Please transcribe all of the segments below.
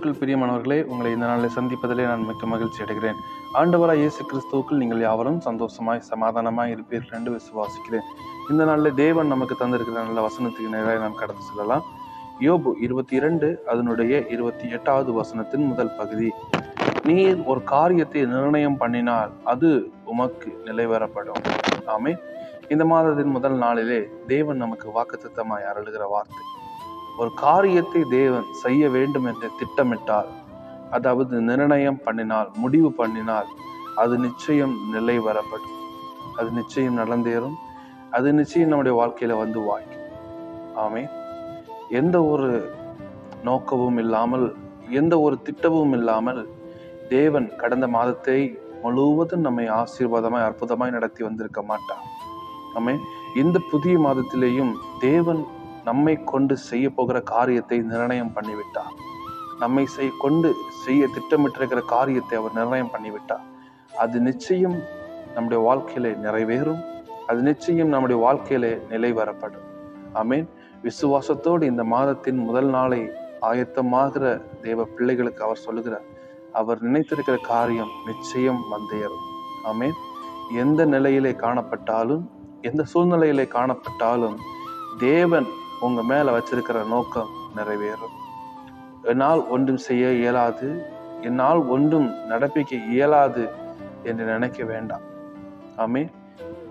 பிரியமானவர்களே உங்களை இந்த நாளில் சந்திப்பதிலே நான் மிக்க மகிழ்ச்சி அடைகிறேன். ஆண்டவராய் இயேசு கிறிஸ்துவுக்குள் நீங்கள் யாவரும் சந்தோஷமாய் சமாதானமாய் இருப்பீர்கள் என்று விசுவாசிக்கிறேன். இந்த நாளில் தேவன் நமக்கு தந்திருக்கிற நல்ல வசனத்துக்கு நேராக நாம் கடந்து செல்லலாம். யோபு இருபத்தி இரண்டு அதனுடைய இருபத்தி எட்டாவது வசனத்தின் முதல் பகுதி. நீர் ஒரு காரியத்தை நிர்ணயம் பண்ணினால் அது உமக்கு நிலைவரப்படும் ஆமே இந்த மாதத்தின் முதல் நாளிலே தேவன் நமக்கு வாக்குத்தத்தமாய் அருளுகிற வார்த்தை. ஒரு காரியத்தை தேவன் செய்ய வேண்டும் என்று திட்டமிட்டால் அதாவது நிர்ணயம் பண்ணினால் முடிவு பண்ணினால் அது நிச்சயம் நிலை வரப்படும். அது நிச்சயம் நடந்தேறும். அது நிச்சயம் நம்முடைய வாழ்க்கையில வந்து வாய்க்கும். ஆமே எந்த ஒரு நோக்கமும் இல்லாமல் எந்த ஒரு திட்டமும் இல்லாமல் தேவன் கடந்த மாதத்தை முழுவதும் நம்மை ஆசீர்வாதமாய் அற்புதமாய் நடத்தி வந்திருக்க மாட்டார். ஆமே இந்த புதிய மாதத்திலேயும் தேவன் நம்மை கொண்டு செய்ய போகிற காரியத்தை நிர்ணயம் பண்ணிவிட்டார். நம்மை செய் கொண்டு செய்ய திட்டமிட்டிருக்கிற காரியத்தை அவர் நிர்ணயம் பண்ணிவிட்டார். அது நிச்சயம் நம்முடைய வாழ்க்கையில நிறைவேறும். அது நிச்சயம் நம்முடைய வாழ்க்கையில நிலை வரப்படும். ஆமீன். விசுவாசத்தோடு இந்த மாதத்தின் முதல் நாளை ஆயத்தமாகிற தேவ பிள்ளைகளுக்கு அவர் சொல்லுகிறார் அவர் நினைத்திருக்கிற காரியம் நிச்சயம் வந்தேறும். ஆமீன். எந்த நிலையிலே காணப்பட்டாலும் எந்த சூழ்நிலையிலே காணப்பட்டாலும் தேவன் உங்கள் மேலே வச்சிருக்கிற நோக்கம் நிறைவேறும். என்னால் ஒன்றும் செய்ய இயலாது என்னால் ஒன்றும் நடப்பிக்க இயலாது என்று நினைக்க வேண்டாம். ஆமே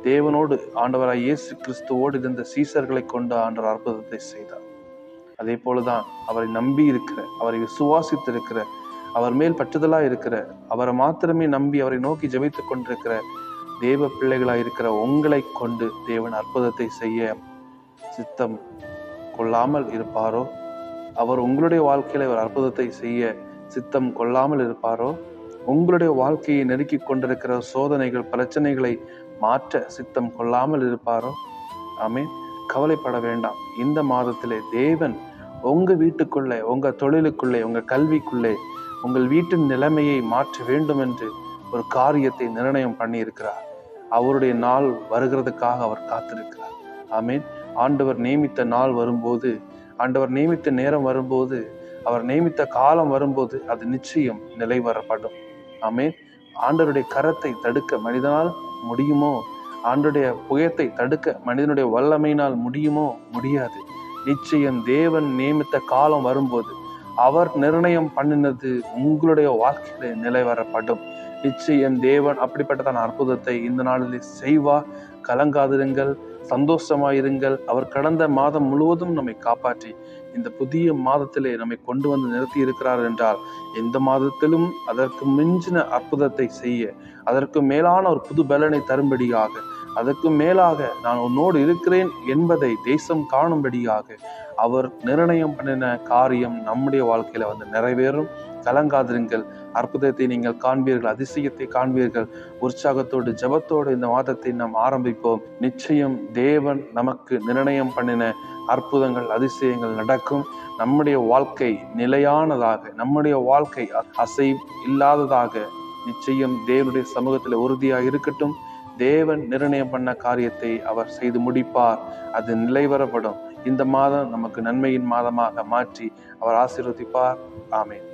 தேவனோடு ஆண்டவராய் இயேசு கிறிஸ்துவோடு இருந்த சீசர்களை கொண்டு ஆண்டவர் அற்புதத்தை செய்தார். அதே போலதான் அவரை நம்பி இருக்கிற அவரை விசுவாசித்திருக்கிற அவர் மேல் பற்றுதலாக இருக்கிற அவரை மாத்திரமே நம்பி அவரை நோக்கி ஜெபித்துக் கொண்டிருக்கிற தேவ பிள்ளைகளாக இருக்கிற உங்களை கொண்டு தேவன் அற்புதத்தை செய்ய சித்தம் கொள்ளாமல் இருப்பாரோ? அவர் உங்களுடைய வாழ்க்கையில ஒரு அற்புதத்தை செய்ய சித்தம் கொள்ளாமல் இருப்பாரோ? உங்களுடைய வாழ்க்கையை நெருக்கி கொண்டிருக்கிற சோதனைகள் பிரச்சனைகளை மாற்ற சித்தம் கொள்ளாமல் இருப்பாரோ? ஆமே கவலைப்பட வேண்டாம். இந்த மாதத்திலே தேவன் உங்க வீட்டுக்குள்ளே உங்க தொழிலுக்குள்ளே உங்க கல்விக்குள்ளே உங்கள் வீட்டின் நிலைமையை மாற்ற வேண்டும் என்று ஒரு காரியத்தை நிர்ணயம் பண்ணியிருக்கிறார். அவருடைய நாள் வருகிறதுக்காக அவர் காத்திருக்கிறார். ஆமீன். ஆண்டவர் நியமித்த நாள் வரும்போது ஆண்டவர் நியமித்த நேரம் வரும்போது அவர் நியமித்த காலம் வரும்போது அது நிச்சயம் நிலை வரப்படும். ஆமேன். ஆண்டவருடைய கரத்தை தடுக்க மனிதனால் முடியுமோ? ஆண்டுடைய புயத்தை தடுக்க மனிதனுடைய வல்லமையினால் முடியுமோ? முடியாது. நிச்சயம் தேவன் நியமித்த காலம் வரும்போது அவர் நிர்ணயம் பண்ணினது உங்களுடைய வாழ்க்கையில நிலைவரப்படும் நிச்சயம் தேவன் அப்படிப்பட்டதான அற்புதத்தை இந்த நாளில் செய்வார். கலங்காதிருங்கள் சந்தோஷமாயிருங்கள். அவர் கடந்த மாதம் முழுவதும் நம்மை காப்பாற்றி இந்த புதிய மாதத்திலே நம்மை கொண்டு வந்து நிறுத்தி இருக்கிறார் என்றால் எந்த மாதத்திலும் அதற்கு மிஞ்சின அற்புதத்தை செய்ய அதற்கு மேலான ஒரு புது பலனை தரும்படியாக அதற்கு மேலாக நான் உன்னோடு இருக்கிறேன் என்பதை தேசம் காணும்படியாக அவர் நிர்ணயம் பண்ணின காரியம் நம்முடைய வாழ்க்கையில வந்து நிறைவேறும். கலங்காதிருங்கள். அற்புதத்தை நீங்கள் காண்பீர்கள். அதிசயத்தை காண்பீர்கள். உற்சாகத்தோடு ஜபத்தோடு இந்த மாதத்தை நாம் ஆரம்பிப்போம். நிச்சயம் தேவன் நமக்கு நிர்ணயம் பண்ணின அற்புதங்கள் அதிசயங்கள் நடக்கும். நம்முடைய வாழ்க்கை நிலையானதாக நம்முடைய வாழ்க்கை அசை இல்லாததாக நிச்சயம் தேவனுடைய சமூகத்தில் உறுதியாக இருக்கட்டும். தேவன் நிர்ணயம் பண்ண காரியத்தை அவர் செய்து முடிப்பார். அது நிலைவரப்படும். இந்த மாதம் நமக்கு நன்மையின் மாதமாக மாற்றி அவர் ஆசீர்வதிப்பார். ஆமேன்.